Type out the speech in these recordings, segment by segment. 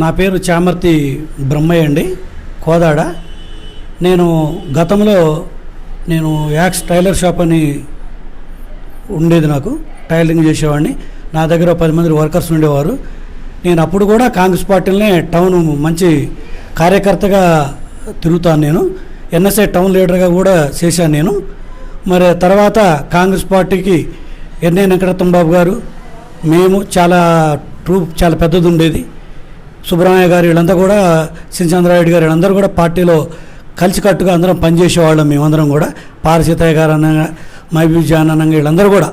నా పేరు చామర్తి బ్రహ్మయ్య అండి కోదాడ. నేను గతంలో నేను యాక్స్ టైలర్ షాప్ అని ఉండేది నాకు టైలరింగ్ చేసేవాడిని. నా దగ్గర పది మంది వర్కర్స్ ఉండేవారు. నేను అప్పుడు కూడా కాంగ్రెస్ పార్టీలనే టౌన్ మంచి కార్యకర్తగా తిరుగుతాను నేను. ఎన్ఎస్ఐ టౌన్ లీడర్గా కూడా చేశాను నేను. మరి తర్వాత కాంగ్రెస్ పార్టీకి ఎన్ఏ వెంకటరత్నం బాబు గారు మేము చాలా ట్రూప్ చాలా పెద్దది ఉండేది. సుబ్రహ్మణ్య గారు వీళ్ళంతా కూడా సించంద్రారెడ్డి గారు వీళ్ళందరూ కూడా పార్టీలో కలిసికట్టుగా అందరం పనిచేసేవాళ్ళం మేమందరం కూడా. పారసీతయ్య గారు అనగా మహబూబ్ జాన్ అనగా వీళ్ళందరూ కూడా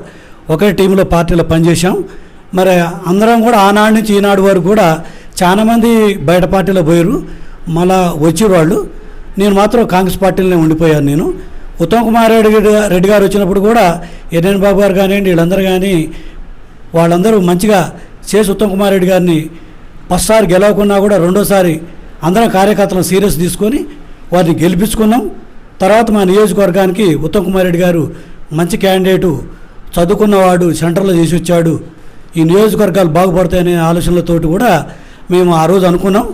ఒకే టీంలో పార్టీలో పనిచేసాం మరి అందరం కూడా ఆనాడు నుంచి ఈనాడు వరకు కూడా చాలామంది బయట పార్టీలో పోయారు. మళ్ళా వచ్చేవాళ్ళు నేను మాత్రం కాంగ్రెస్ పార్టీలోనే ఉండిపోయాను నేను. ఉత్తమ్ కుమార్ రెడ్డి గారు- రెడ్డి గారు వచ్చినప్పుడు కూడా ఎన్ఎన్ బాబు గారు కానివ్వండి వీళ్ళందరూ కానీ వాళ్ళందరూ మంచిగా చేసి ఉత్తమ్ కుమార్ రెడ్డి గారిని ఫస్ట్సారి గెలవకున్నా కూడా రెండోసారి అందరం కార్యకర్తలను సీరియస్ తీసుకొని వారిని గెలిపించుకున్నాం. తర్వాత మా నియోజకవర్గానికి ఉత్తమ్ కుమార్ రెడ్డి గారు మంచి క్యాండిడేటు చదువుకున్నవాడు సెంటర్లో చేసి వచ్చాడు. ఈ నియోజకవర్గాలు బాగుపడతాయనే ఆలోచనలతోటి కూడా మేము ఆ రోజు అనుకున్నాం.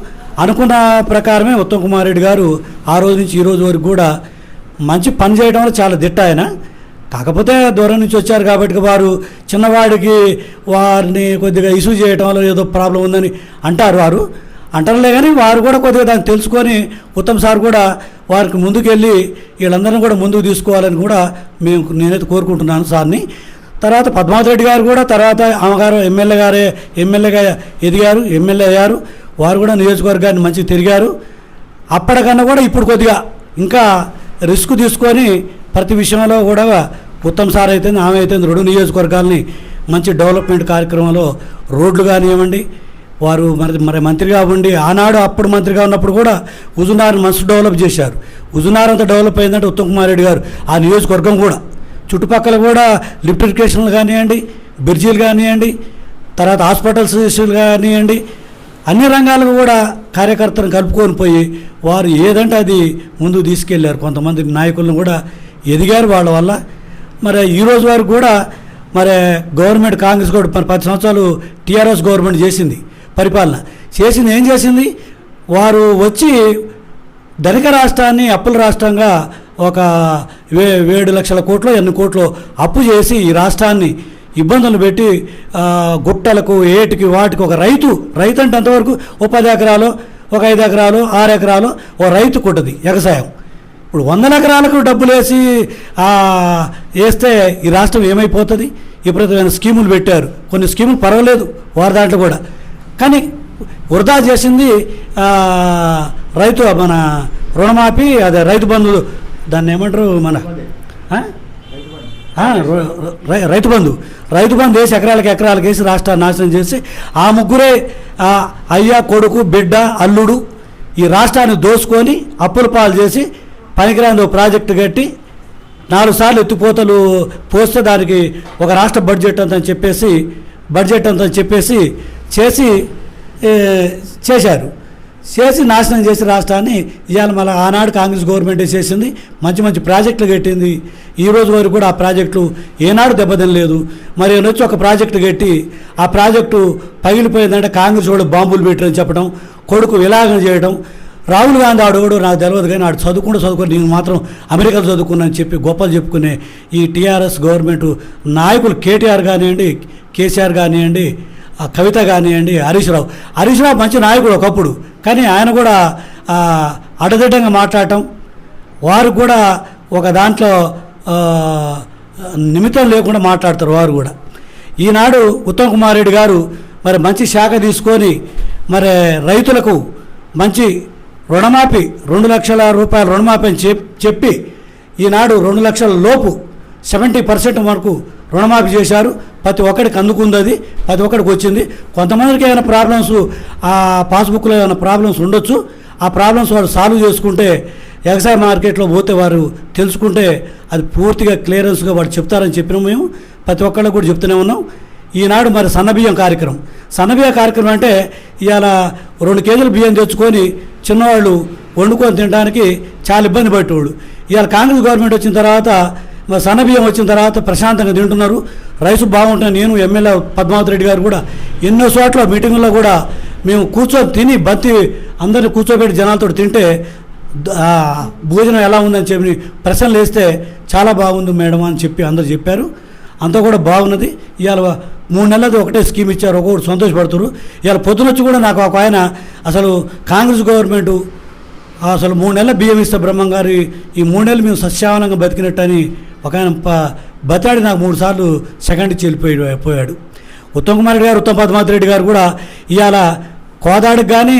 అనుకున్న ప్రకారమే ఉత్తమ్ కుమార్ రెడ్డి గారు ఆ రోజు నుంచి ఈ రోజు వరకు కూడా మంచి పని చేయడంలో చాలా దిట్ట ఆయన. కాకపోతే దూరం నుంచి వచ్చారు కాబట్టి వారు చిన్నవాడికి వారిని కొద్దిగా ఇష్యూ చేయటంలో ఏదో ప్రాబ్లం ఉందని అంటారు వారు. అంటారులే కానీ వారు కూడా కొద్దిగా దాన్ని తెలుసుకొని ఉత్తమ్ సార్ కూడా వారికి ముందుకెళ్ళి వీళ్ళందరినీ కూడా ముందుకు తీసుకోవాలని కూడా మేము నేనైతే కోరుకుంటున్నాను సార్ని. తర్వాత పద్మావతి రెడ్డి గారు కూడా తర్వాత ఆమెగారు ఎమ్మెల్యే గారే ఎమ్మెల్యేగా ఎదిగారు ఎమ్మెల్యే అయ్యారు. వారు కూడా నియోజకవర్గాన్ని మంచిగా తిరిగారు. అప్పటికన్నా కూడా ఇప్పుడు కొద్దిగా ఇంకా రిస్క్ తీసుకొని ప్రతి విషయంలో కూడా ఉత్తమ్ సార్ అయితే ఆమె అయితే రెండు నియోజకవర్గాల్ని మంచి డెవలప్మెంట్ కార్యక్రమంలో రోడ్లు కానివ్వండి వారు మరి మరి మంత్రిగా ఉండి ఆనాడు అప్పుడు మంత్రిగా ఉన్నప్పుడు కూడా హుజునార్ని మనసు డెవలప్ చేశారు. హుజునార్ అంతా డెవలప్ అయిందంటే ఉత్తమ్ కుమార్ రెడ్డి గారు ఆ నియోజకవర్గం కూడా. చుట్టుపక్కల కూడా లిఫ్ట్ కానివ్వండి బ్రిడ్జీలు కానివ్వండి తర్వాత హాస్పిటల్స్ ఇష్యూలు కానివ్వండి అన్ని రంగాలకు కూడా కార్యకర్తలను కలుపుకొని పోయి వారు ఏదంటే అది ముందుకు తీసుకెళ్ళారు. కొంతమంది నాయకులను కూడా ఎదిగారు వాళ్ళ వల్ల. మరి ఈరోజు వరకు కూడా మరి గవర్నమెంట్ కాంగ్రెస్ కూడా పది సంవత్సరాలు టీఆర్ఎస్ గవర్నమెంట్ చేసింది పరిపాలన. చేసింది ఏం చేసింది? వారు వచ్చి ధనిక రాష్ట్రాన్ని అప్పుల రాష్ట్రంగా ఒక వే ఏడు లక్షల కోట్లు ఎన్ని కోట్లు అప్పు చేసి ఈ రాష్ట్రాన్ని ఇబ్బందులు పెట్టి గుట్టలకు ఏటికి వాటికి ఒక రైతు రైతు అంటే అంతవరకు ఓ పది ఎకరాలు ఒక ఐదు ఎకరాలు ఆరు ఎకరాలు ఓ రైతు కొట్టది వ్యవసాయం ఇప్పుడు వందల ఎకరాలకు డబ్బులు వేసి వేస్తే ఈ రాష్ట్రం ఏమైపోతుంది? విపరీతమైన స్కీములు పెట్టారు. కొన్ని స్కీములు పర్వాలేదు వారి దాంట్లో కూడా. కానీ వృధా చేసింది రైతు మన రుణమాఫీ అదే రైతు బంధువులు దాన్ని ఏమంటారు మన రై- రైతు బంధు. రైతు బంధు వేసి ఎకరాలకి ఎకరాలకు వేసి రాష్ట్రాన్ని నాశనం చేసి ఆ ముగ్గురే అయ్య కొడుకు బిడ్డ అల్లుడు ఈ రాష్ట్రాన్ని దోసుకొని అప్పుల పాలు చేసి పనికిరాని ఓ ప్రాజెక్టు కట్టి నాలుగు సార్లు ఎత్తిపోతలు పోస్తే దానికి ఒక రాష్ట్ర బడ్జెట్ అంత అని చెప్పేసి బడ్జెట్ అంత అని చెప్పేసి చేసి చేశారు. చేసి నాశనం చేసి రాష్ట్రాన్ని ఇవాళ మళ్ళీ ఆనాడు కాంగ్రెస్ గవర్నమెంట్ చేసింది. మంచి మంచి ప్రాజెక్టులు కట్టింది. ఈ రోజు వరకు కూడా ఆ ప్రాజెక్టులు ఏనాడు దెబ్బతినలేదు. మరి వచ్చి ఒక ప్రాజెక్టు కట్టి ఆ ప్రాజెక్టు పగిలిపోయిందంటే కాంగ్రెస్ కూడా బాంబులు పెట్టడం చెప్పడం కొడుకు విలాగం చేయడం రాహుల్ గాంధీ ఆడోడు నాకు తెలియదు కానీ ఆడు చదువుకుంటూ చదువుకొని నేను మాత్రం అమెరికాలో చదువుకున్నాను చెప్పి గొప్పలు చెప్పుకునే ఈ టీఆర్ఎస్ గవర్నమెంట్ నాయకులు కేటీఆర్ కానివ్వండి కేసీఆర్ కానివ్వండి ఆ కవిత కానివ్వండి హరీష్ రావు. హరీష్ రావు మంచి నాయకుడు ఒకప్పుడు. కానీ ఆయన కూడా ఆ, అడదిడ్డంగా మాట్లాడటం వారు కూడా ఒక దాంట్లో నిమిత్తం లేకుండా మాట్లాడతారు వారు కూడా. ఈనాడు ఉత్తమ్ కుమార్ రెడ్డి గారు మరి మంచి శాఖ తీసుకొని మరి రైతులకు మంచి రుణమాఫీ రెండు లక్షల రూపాయల రుణమాఫీ అని చెప్పి ఈనాడు రెండు లక్షల లోపు సెవెంటీ పర్సెంట్ వరకు రుణమాఫీ చేశారు. ప్రతి ఒక్కడికి అందుకుంది అది ప్రతి ఒక్కడికి వచ్చింది. కొంతమందికి ఏమైనా ప్రాబ్లమ్స్ ఆ పాస్బుక్లో ఏమైనా ప్రాబ్లమ్స్ ఉండొచ్చు. ఆ ప్రాబ్లమ్స్ వారు సాల్వ్ చేసుకుంటే వ్యవసాయ మార్కెట్లో పోతే వారు తెలుసుకుంటే అది పూర్తిగా క్లియరెన్స్గా వాడు చెప్తారని చెప్పినాం మేము. ప్రతి ఒక్కళ్ళకి కూడా చెప్తూనే ఉన్నాం. ఈనాడు మరి సన్నబియ్యం కార్యక్రమం. సన్నబియ్యం కార్యక్రమం అంటే ఇవాళ రెండు కేజీలు బియ్యం తెచ్చుకొని చిన్నవాళ్ళు వండుకొని తినడానికి చాలా ఇబ్బంది పడేవాళ్ళు ఇవాళ కాంగ్రెస్ గవర్నమెంట్ వచ్చిన తర్వాత మరి సన్నబియ్యం వచ్చిన తర్వాత ప్రశాంతంగా తింటున్నారు. రైసు బాగుంటుంది. నేను ఎమ్మెల్యే పద్మావతి రెడ్డి గారు కూడా ఎన్నో చోట్ల మీటింగుల్లో కూడా మేము కూర్చొని తిని బంతి అందరిని కూర్చోబెట్టి జనాలతో తింటే భోజనం ఎలా ఉందని చెప్పి ప్రశ్నలు వేస్తే చాలా బాగుంది మేడం అని చెప్పి అందరు చెప్పారు. అంతా కూడా బాగున్నది. ఇవాళ మూడు నెలలది ఒకటే స్కీమ్ ఇచ్చారు. ఒక్కొక్కటి సంతోషపడుతున్నారు ఇవాళ పొద్దునొచ్చి కూడా నాకు ఒక ఆయన అసలు కాంగ్రెస్ గవర్నమెంట్ అసలు మూడు నెలల బియ్యం ఇస్తే బ్రహ్మం గారు ఈ మూడు నెలలు మేము సస్యావనంగా బతికినట్టని ఒక ఆయన బతాడి నాకు మూడు సార్లు సెకండ్ ఇచ్చి వెళ్ళిపోయాడు పోయాడు. ఉత్తమ్ కుమార్ రెడ్డి గారు ఉత్తమ్ పద్మావతి రెడ్డి గారు కూడా ఇవాళ కోదాడికి కానీ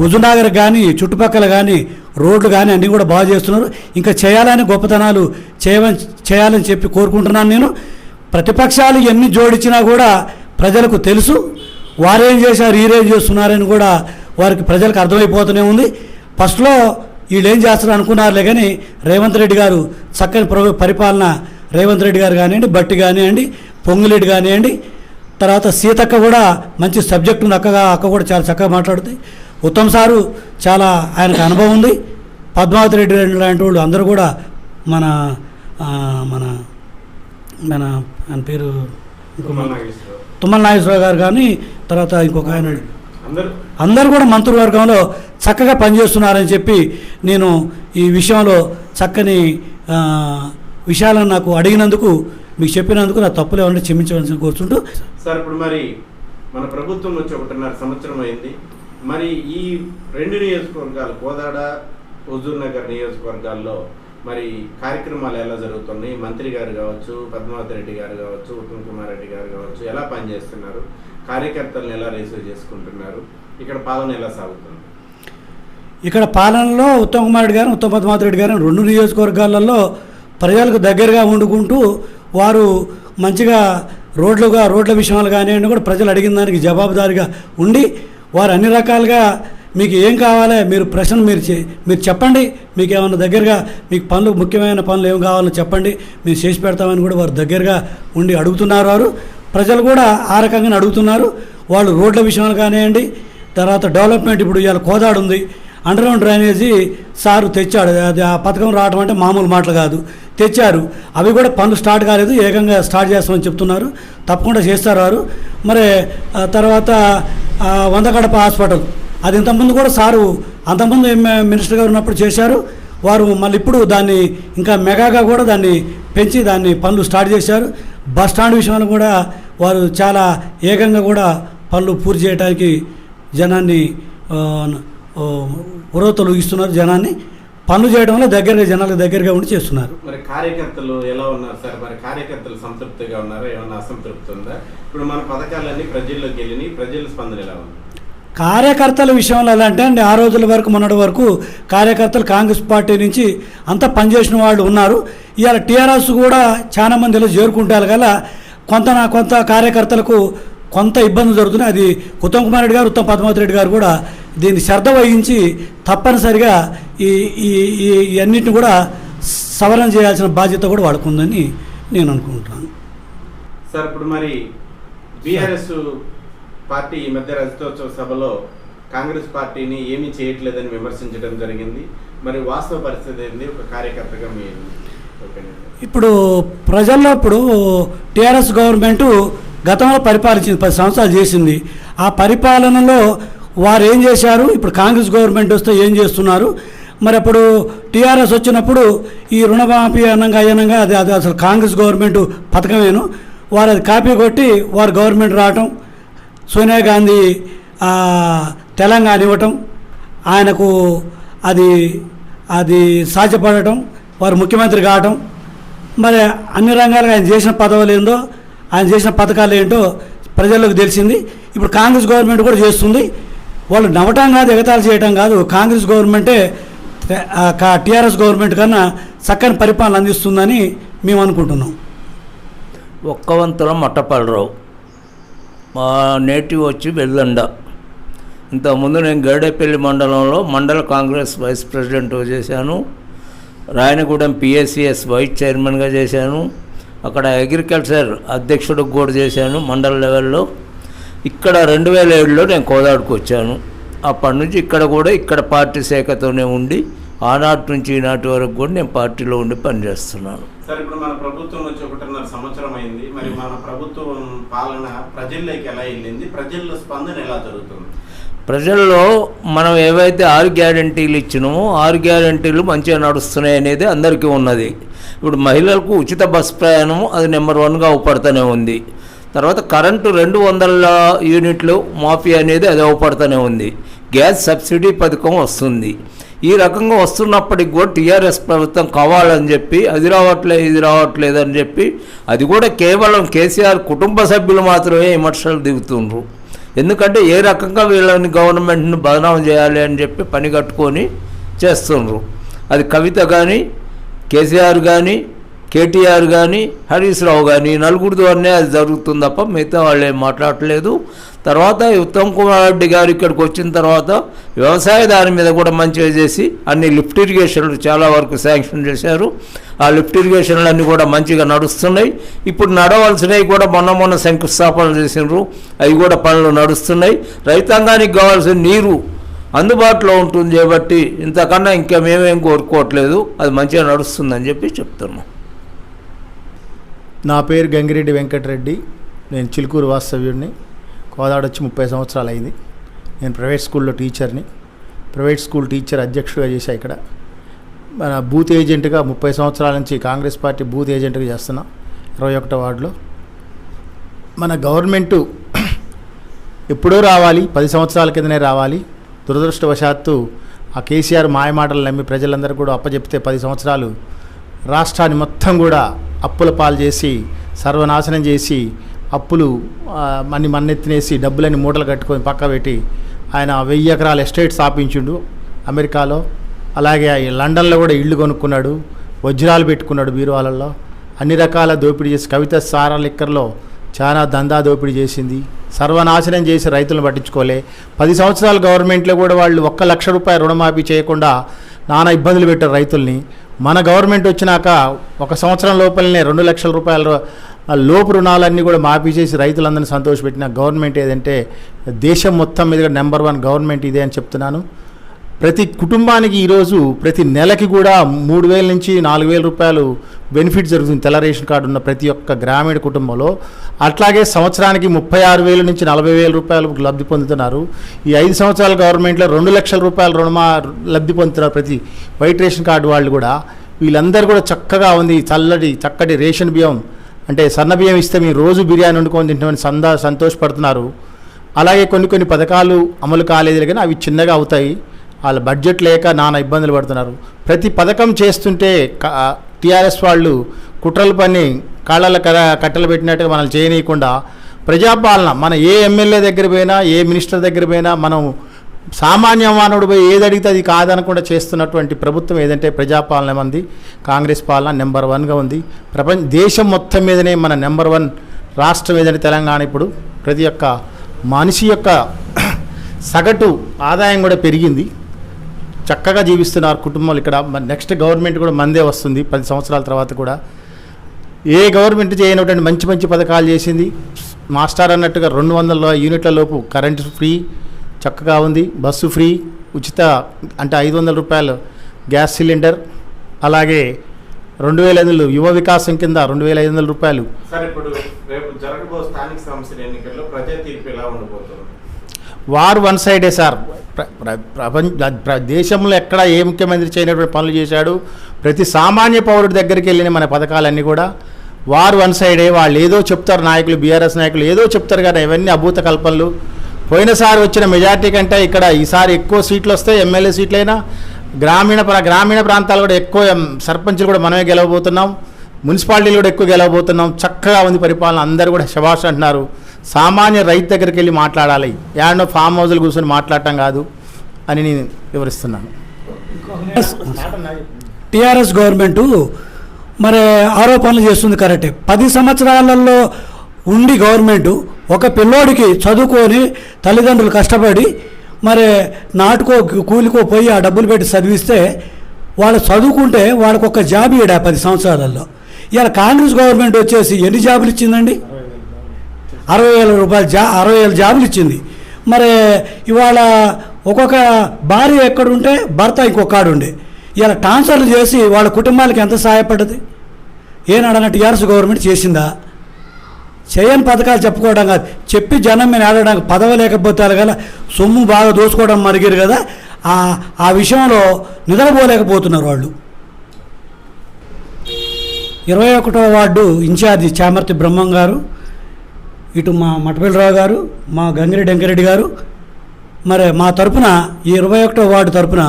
హుజునగర్ కానీ చుట్టుపక్కల కానీ రోడ్లు కానీ అన్నీ కూడా బాగా చేస్తున్నారు. ఇంకా చేయాలని గొప్పతనాలు చేయమని చేయాలని చెప్పి కోరుకుంటున్నాను నేను. ప్రతిపక్షాలు ఎన్ని జోడించినా కూడా ప్రజలకు తెలుసు. వారేం చేశారు ఈరేం చేస్తున్నారని కూడా వారికి ప్రజలకు అర్థమైపోతూనే ఉంది. ఫస్ట్లో వీళ్ళు ఏం చేస్తారు అనుకున్నారులే కానీ రేవంత్ రెడ్డి గారు చక్కని ప్ర- పరిపాలన రేవంత్ రెడ్డి గారు కానివ్వండి బట్టి కానివ్వండి పొంగులేటి కానివ్వండి తర్వాత సీతక్క కూడా మంచి సబ్జెక్టు ఉంది. అక్కగా అక్క కూడా చాలా చక్కగా మాట్లాడుతుంది. ఉత్తమ్ సారు చాలా ఆయనకు అనుభవం ఉంది. పద్మావతి రెడ్డి లాంటి వాళ్ళు అందరూ కూడా మన మన మన ఆయన పేరు తుమ్మల నాగేశ్వరరావు. గారు కానీ తర్వాత ఇంకొక ఆయన అందరూ అందరూ కూడా మంత్రివర్గంలో చక్కగా పనిచేస్తున్నారని చెప్పి నేను ఈ విషయంలో చక్కని విషయాలను నాకు అడిగినందుకు మీకు చెప్పినందుకు నా తప్పులు ఏమన్నా క్షమించవలసి కోరుతుంటూ సార్ ఇప్పుడు మరి మన ప్రభుత్వం వచ్చి ఒకటిన్నర సంవత్సరం అయింది మరి ఈ రెండు నియోజకవర్గాలు కోదాడ హుజూర్ నగర్ నియోజకవర్గాల్లో మరి కార్యక్రమాలు ఎలా జరుగుతున్నాయి? మంత్రి గారు కావచ్చు పద్మావతి రెడ్డి గారు కావచ్చు ఉత్తమ్ కుమార్ రెడ్డి గారు కావచ్చు ఎలా పనిచేస్తున్నారు? కార్యకర్తలను ఎలా రిసీవ్ చేసుకుంటున్నారు? ఇక్కడ పాలన ఎలా సాగుతుంది? ఇక్కడ పాలనలో ఉత్తమ్ కుమార్ రెడ్డి గారు ఉత్తమ్ పద్మావతి రెడ్డి గారు రెండు నియోజకవర్గాలలో ప్రజలకు దగ్గరగా వండుకుంటూ వారు మంచిగా రోడ్లుగా రోడ్ల విషయాలు కానివ్వండి కూడా ప్రజలు అడిగిన దానికి జవాబుదారిగా ఉండి వారు అన్ని రకాలుగా మీకు ఏం కావాలి మీరు ప్రశ్న మీరు చే- మీరు చెప్పండి. మీకు ఏమైనా దగ్గరగా మీకు పనులు ముఖ్యమైన పనులు ఏం కావాలో చెప్పండి. మేము చేసి పెడతామని కూడా వారు దగ్గరగా ఉండి అడుగుతున్నారు వారు. ప్రజలు కూడా ఆ రకంగానే అడుగుతున్నారు. వాళ్ళు రోడ్ల విషయంలో కానివ్వండి తర్వాత డెవలప్మెంట్ ఇప్పుడు ఇవాళ కోదాడు ఉంది అండర్గ్రౌండ్ డ్రైనేజీ సారు తెచ్చాడు. అది ఆ పథకం రావడం అంటే మామూలు మాటలు కాదు. తెచ్చారు. అవి కూడా పనులు స్టార్ట్ కాలేదు. ఏకంగా స్టార్ట్ చేస్తామని చెప్తున్నారు. తప్పకుండా చేస్తారు వారు. మరి తర్వాత వందగడప హాస్పిటల్. అది ఇంతకుముందు కూడా సారు అంతకుముందు మినిస్టర్గా ఉన్నప్పుడు చేశారు. వారు మళ్ళీ ఇప్పుడు దాన్ని ఇంకా మెగాగా కూడా దాన్ని పెంచి దాన్ని పనులు స్టార్ట్ చేశారు. బస్ స్టాండ్ విషయంలో కూడా వారు చాలా ఏకంగా కూడా పనులు పూర్తి చేయడానికి జనాన్ని ఆ, ఆ, ఉరవతలు ఇస్తున్నారు జనాన్ని. పనులు చేయడంలో దగ్గరగా జనాలకు దగ్గరగా ఉండి చేస్తున్నారు. మరి కార్యకర్తలు ఎలా ఉన్నారు సార్? మరి కార్యకర్తలు సంతృప్తిగా ఉన్నారా? ఏమన్నా అసంతృప్తి ఉందా? ఇప్పుడు మన పథకాలన్నీ ప్రజల్లోకి వెళ్ళినాయి. ప్రజల స్పందన ఎలా ఉంది? కార్యకర్తల విషయంలో ఎలా అంటే అండి ఆ రోజుల వరకు మొన్నటి వరకు కార్యకర్తలు కాంగ్రెస్ పార్టీ నుంచి అంతా పనిచేసిన వాళ్ళు ఉన్నారు. ఇవాళ టీఆర్ఎస్ కూడా చాలా మంది ఇలా చేరుకుంటారు కదా కొంత నా కొంత కార్యకర్తలకు కొంత ఇబ్బంది జరుగుతుంది అది ఉత్తమ్ కుమార్ రెడ్డి గారు ఉత్తమ్ పద్మావతి రెడ్డి గారు కూడా దీన్ని శ్రద్ధ వహించి తప్పనిసరిగా ఈ ఈ ఈ అన్నింటిని కూడా సవరణ చేయాల్సిన బాధ్యత కూడా వాడుకుందని నేను అనుకుంటున్నాను. సార్ ఇప్పుడు మరి బీఆర్ఎస్ పార్టీ ఈ మధ్య రజతోత్సవ సభలో కాంగ్రెస్ పార్టీని ఏమీ చేయట్లేదని విమర్శించడం జరిగింది. మరి వాస్తవ పరిస్థితి ఏంది? ఒక కార్యకర్తగా మీ ఇప్పుడు ప్రజల్లో ఇప్పుడు టీఆర్ఎస్ గవర్నమెంట్ గతంలో పరిపాలించింది పది సంవత్సరాలు చేసింది. ఆ పరిపాలనలో వారు ఏం చేశారు? ఇప్పుడు కాంగ్రెస్ గవర్నమెంట్ వస్తే ఏం చేస్తున్నారు? మరి అప్పుడు టీఆర్ఎస్ వచ్చినప్పుడు ఈ రుణమాఫీ అనంగా అయ్యనంగా అది అది అసలు కాంగ్రెస్ గవర్నమెంట్ పథకమేను. వారు అది కాపీ కొట్టి వారు గవర్నమెంట్ రావటం సోనియా గాంధీ తెలంగాణ ఇవ్వటం ఆయనకు అది అది సాధ్యపడటం వారు ముఖ్యమంత్రి కావటం మరి అన్ని రంగాలుగా ఆయన చేసిన పదవులు ఏందో ఆయన చేసిన పథకాలు ఏంటో ప్రజలకు తెలిసింది. ఇప్పుడు కాంగ్రెస్ గవర్నమెంట్ కూడా చేస్తుంది. వాళ్ళు నవ్వటం కాదు ఎగతాలు చేయటం కాదు. కాంగ్రెస్ గవర్నమెంటే టీఆర్ఎస్ గవర్నమెంట్ కన్నా చక్కని పరిపాలన అందిస్తుందని మేము అనుకుంటున్నాం. ఒక్కవంతుల మొట్టపల్లరావు మా నేటివ్ వచ్చి వెల్లండ ఇంతకుముందు నేను గడేపల్లి మండలంలో మండల కాంగ్రెస్ వైస్ ప్రెసిడెంట్ చేశాను. రాయనగూడెం పిఎస్సిఎస్ వైస్ చైర్మన్గా చేశాను. అక్కడ అగ్రికల్చర్ అధ్యక్షుడికి కూడా చేశాను మండల లెవెల్లో. ఇక్కడ రెండు వేల ఏడులో నేను కోదాడుకు వచ్చాను. అప్పటి నుంచి ఇక్కడ కూడా ఇక్కడ పార్టీ శాఖతోనే ఉండి ఆనాటి నుంచి ఈనాటి వరకు కూడా నేను పార్టీలో ఉండి పనిచేస్తున్నాను. సార్ ఇప్పుడు మన ప్రభుత్వం వచ్చి ఒకటిన్నర సంవత్సరం అయింది. మరి మన ప్రభుత్వం పాలన ప్రజల్లోకి ఎలా వెళ్ళింది? ప్రజల్లో స్పందన ఎలా జరుగుతుంది? ప్రజల్లో మనం ఏవైతే ఆరు గ్యారంటీలు ఇచ్చినామో ఆరు గ్యారంటీలు మంచిగా నడుస్తున్నాయి అనేది అందరికీ ఉన్నది. ఇప్పుడు మహిళలకు ఉచిత బస్ ప్రయాణం అది నెంబర్ వన్గా అవపడుతూనే ఉంది. తర్వాత కరెంటు రెండు వందల యూనిట్లు మాఫీ అనేది అది అవపడుతూనే ఉంది. గ్యాస్ సబ్సిడీ పథకం వస్తుంది. ఈ రకంగా వస్తున్నప్పటికి కూడా టీఆర్ఎస్ ప్రభుత్వం కావాలని చెప్పి అది రావట్లేదు ఇది రావట్లేదు అని చెప్పి అది కూడా కేవలం కేసీఆర్ కుటుంబ సభ్యులు మాత్రమే విమర్శలు దిగుతుండ్రు. ఎందుకంటే ఏ రకంగా వీళ్ళని గవర్నమెంట్ని బదనాం చేయాలి అని చెప్పి పని కట్టుకొని చేస్తుండ్రు. అది కవిత కానీ కేసీఆర్ కానీ కేటీఆర్ కానీ హరీష్ రావు కానీ నలుగురి ద్వారానే అది జరుగుతుంది తప్ప మిగతా వాళ్ళు ఏం మాట్లాడట్లేదు. తర్వాత ఉత్తమ్ కుమార్ రెడ్డి గారు ఇక్కడికి వచ్చిన తర్వాత వ్యవసాయ దాని మీద కూడా మంచిగా చేసి అన్ని లిఫ్ట్ ఇరిగేషన్లు చాలా వరకు శాంక్షన్ చేశారు. ఆ లిఫ్ట్ ఇరిగేషన్లు అన్నీ కూడా మంచిగా నడుస్తున్నాయి. ఇప్పుడు నడవలసినవి కూడా మొన్న మొన్న శంకుస్థాపన చేసినారు. అవి కూడా పనులు నడుస్తున్నాయి. రైతాంగానికి కావాల్సిన నీరు అందుబాటులో ఉంటుంది కాబట్టి ఇంతకన్నా ఇంకా మేమేం కోరుకోవట్లేదు. అది మంచిగా నడుస్తుందని చెప్పి చెప్తున్నాం. నా పేరు గంగిరెడ్డి వెంకటరెడ్డి. నేను చిలుకూరు వాస్తవ్యుడిని. కోదాడ వచ్చి ముప్పై సంవత్సరాలు అయింది నేను ప్రైవేట్ స్కూల్లో టీచర్ని. ప్రైవేట్ స్కూల్ టీచర్ అధ్యక్షుడిగా చేశా ఇక్కడ. మన బూత్ ఏజెంట్గా ముప్పై సంవత్సరాల నుంచి కాంగ్రెస్ పార్టీ బూత్ ఏజెంట్గా చేస్తున్నా ఇరవై ఒకటో వార్డులో. మన గవర్నమెంటు ఎప్పుడో రావాలి పది సంవత్సరాల కిందనే రావాలి. దురదృష్టవశాత్తు ఆ కేసీఆర్ మాయమాటలు నమ్మి ప్రజలందరూ కూడా అప్పచెప్తే పది సంవత్సరాలు రాష్ట్రాన్ని మొత్తం కూడా అప్పుల పాలు చేసి సర్వనాశనం చేసి అప్పులు మన్ని మన్నెత్తినేసి డబ్బులని మూటలు కట్టుకొని పక్క పెట్టి ఆయన వెయ్యి ఎకరాల ఎస్టేట్ స్థాపించిండు అమెరికాలో. అలాగే లండన్లో కూడా ఇళ్ళు కొనుక్కున్నాడు వజ్రాలు పెట్టుకున్నాడు బీరువాలలో అన్ని రకాల దోపిడీ చేసి కవిత సారా లిక్కర్లో చాలా దందా దోపిడీ చేసింది. సర్వనాశనం చేసి రైతులను పట్టించుకోలే. పది సంవత్సరాల గవర్నమెంట్లో కూడా వాళ్ళు ఒక్క లక్ష రూపాయల రుణమాఫీ చేయకుండా నానా ఇబ్బందులు పెట్టారు రైతుల్ని. మన గవర్నమెంట్ వచ్చినాక ఒక సంవత్సరం లోపలనే రెండు లక్షల రూపాయల లోపు రుణాలన్నీ కూడా మాఫీ చేసి రైతులందరినీ సంతోషపెట్టిన గవర్నమెంట్ ఏదంటే దేశం మొత్తం మీద నెంబర్ వన్ గవర్నమెంట్ ఇదే అని చెప్తున్నాను. ప్రతి కుటుంబానికి ఈరోజు ప్రతి నెలకి కూడా మూడు వేల నుంచి నాలుగు వేల రూపాయలు బెనిఫిట్ జరుగుతుంది తెల్ల రేషన్ కార్డు ఉన్న ప్రతి ఒక్క గ్రామీణ కుటుంబంలో. అట్లాగే సంవత్సరానికి ముప్పై ఆరు వేల నుంచి నలభై వేల రూపాయలు లబ్ధి పొందుతున్నారు. ఈ ఐదు సంవత్సరాల గవర్నమెంట్లో రెండు లక్షల రూపాయలు రుణమా లబ్ధి పొందుతున్నారు ప్రతి వైట్ రేషన్ కార్డు వాళ్ళు కూడా. వీళ్ళందరూ కూడా చక్కగా ఉంది చల్లటి చక్కటి రేషన్ బియ్యం. అంటే సన్న బియ్యం ఇస్తే మేము రోజు బిర్యానీ వండుకొని తింటామని సందా సంతోషపడుతున్నారు. అలాగే కొన్ని కొన్ని పథకాలు అమలు కాలేదు కానీ అవి చిన్నగా అవుతాయి. వాళ్ళ బడ్జెట్ లేక నానా ఇబ్బందులు పడుతున్నారు. ప్రతి పథకం చేస్తుంటే టీఆర్ఎస్ వాళ్ళు కుట్రల పని కాళ్ళ కర కట్టెలు పెట్టినట్టుగా మనల్ని చేయనీయకుండా ప్రజాపాలన మన ఏ ఎమ్మెల్యే దగ్గర పోయినా ఏ మినిస్టర్ దగ్గర పోయినా మనం సామాన్య మానవుడు పోయి ఏది అడిగితే అది కాదనకుండా చేస్తున్నటువంటి ప్రభుత్వం ఏదంటే ప్రజాపాలన మంది కాంగ్రెస్ పాలన నెంబర్ వన్గా ఉంది. ప్రపంచ దేశం మొత్తం మీదనే మన నెంబర్ వన్ రాష్ట్రం ఏదంటే తెలంగాణ ఇప్పుడు. ప్రతి ఒక్క మనిషి యొక్క సగటు ఆదాయం కూడా పెరిగింది. చక్కగా జీవిస్తున్నారు కుటుంబాలు ఇక్కడ. నెక్స్ట్ గవర్నమెంట్ కూడా మందే వస్తుంది పది సంవత్సరాల తర్వాత కూడా. ఏ గవర్నమెంట్ చేయనటువంటి మంచి మంచి పథకాలు చేసింది? మాస్టర్ అన్నట్టుగా రెండు వందల యూనిట్ల లోపు కరెంటు ఫ్రీ చక్కగా ఉంది. బస్సు ఫ్రీ ఉచిత అంటే ఐదు వందల రూపాయలు గ్యాస్ సిలిండర్. అలాగే రెండు వేల ఐదు వందలు యువ వికాసం కింద రెండు వేల ఐదు వందల రూపాయలు. వార్ వన్ సైడే సార్. ప్రపంచ ప్ర- దేశంలో ఎక్కడ ఏ ముఖ్యమంత్రి చేయనటువంటి పనులు చేశాడు? ప్రతి సామాన్య పౌరుడి దగ్గరికి వెళ్ళిన మన పథకాలన్నీ కూడా వారు వన్ సైడే వాళ్ళు ఏదో చెప్తారు నాయకులు బీఆర్ఎస్ నాయకులు ఏదో చెప్తారు కానీ ఇవన్నీ అభూత కల్పనలు. పోయినసారి వచ్చిన మెజార్టీ కంటే ఇక్కడ ఈసారి ఎక్కువ సీట్లు వస్తే ఎమ్మెల్యే సీట్లైనా. గ్రామీణ గ్రామీణ ప్రాంతాలు కూడా ఎక్కువ సర్పంచులు కూడా మనమే గెలవబోతున్నాం. మున్సిపాలిటీలు కూడా ఎక్కువ గెలవబోతున్నాం. చక్కగా ఉంది పరిపాలన. అందరూ కూడా శభాష్ అంటున్నారు. సామాన్య రైతు దగ్గరికి వెళ్ళి మాట్లాడాలి. యాడనో ఫామ్ హౌస్లు కూర్చొని మాట్లాడటం కాదు అని నేను వివరిస్తున్నాను. టీఆర్ఎస్ గవర్నమెంటు మరి ఆరోపణలు చేస్తుంది కరెక్టే. పది సంవత్సరాలలో ఉండి గవర్నమెంటు ఒక పిల్లోడికి చదువుకొని తల్లిదండ్రులు కష్టపడి మరి నాటుకో కూలికో పోయి ఆ డబ్బులు పెట్టి చదివిస్తే వాళ్ళు చదువుకుంటే వాళ్ళకు ఒక జాబ్ ఇడా పది సంవత్సరాలలో? ఇవాళ కాంగ్రెస్ గవర్నమెంట్ వచ్చేసి ఎన్ని జాబులు ఇచ్చిందండి? అరవై వేల రూపాయలు జా అరవై వేల జాబులు ఇచ్చింది. మరి ఇవాళ ఒక్కొక్క భార్య ఎక్కడుంటే భర్త ఇంకొక ఉండే ఇలా ట్రాన్స్ఫర్లు చేసి వాళ్ళ కుటుంబాలకు ఎంత సహాయపడ్డది? ఏనాడన్న టీఆర్ఎస్ గవర్నమెంట్ చేసిందా? చేయని పథకాలు చెప్పుకోవడం కాదు. చెప్పి జనం మీద ఆడడానికి పదవి లేకపోతే అలాగల సొమ్ము బాగా దోసుకోవడం మరిగారు కదా ఆ ఆ విషయంలో నిద్రపోలేకపోతున్నారు వాళ్ళు. ఇరవై ఒకటో వార్డు ఇన్ఛార్జి చామర్తి బ్రహ్మం గారు ఇటు మా మఠపల్లిరావు గారు మా గంగిరెడ్డి వెంకరెడ్డి గారు మరి మా తరపున ఈ ఇరవై ఒకటో వార్డు తరపున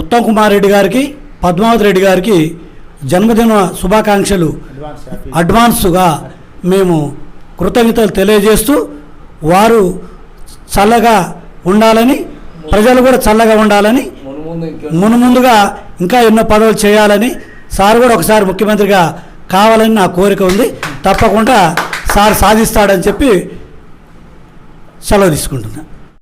ఉత్తమ్ కుమార్ రెడ్డి గారికి పద్మావతి రెడ్డి గారికి జన్మదిన శుభాకాంక్షలు. అడ్వాన్స్గా మేము కృతజ్ఞతలు తెలియజేస్తూ వారు చల్లగా ఉండాలని ప్రజలు కూడా చల్లగా ఉండాలని మునుముందుగా ఇంకా ఎన్నో పదవులు చేయాలని సార్ కూడా ఒకసారి ముఖ్యమంత్రిగా కావాలని నా కోరిక ఉంది. తప్పకుండా సార్ సాధిస్తాడని చెప్పి సెలవు తీసుకుంటున్నాను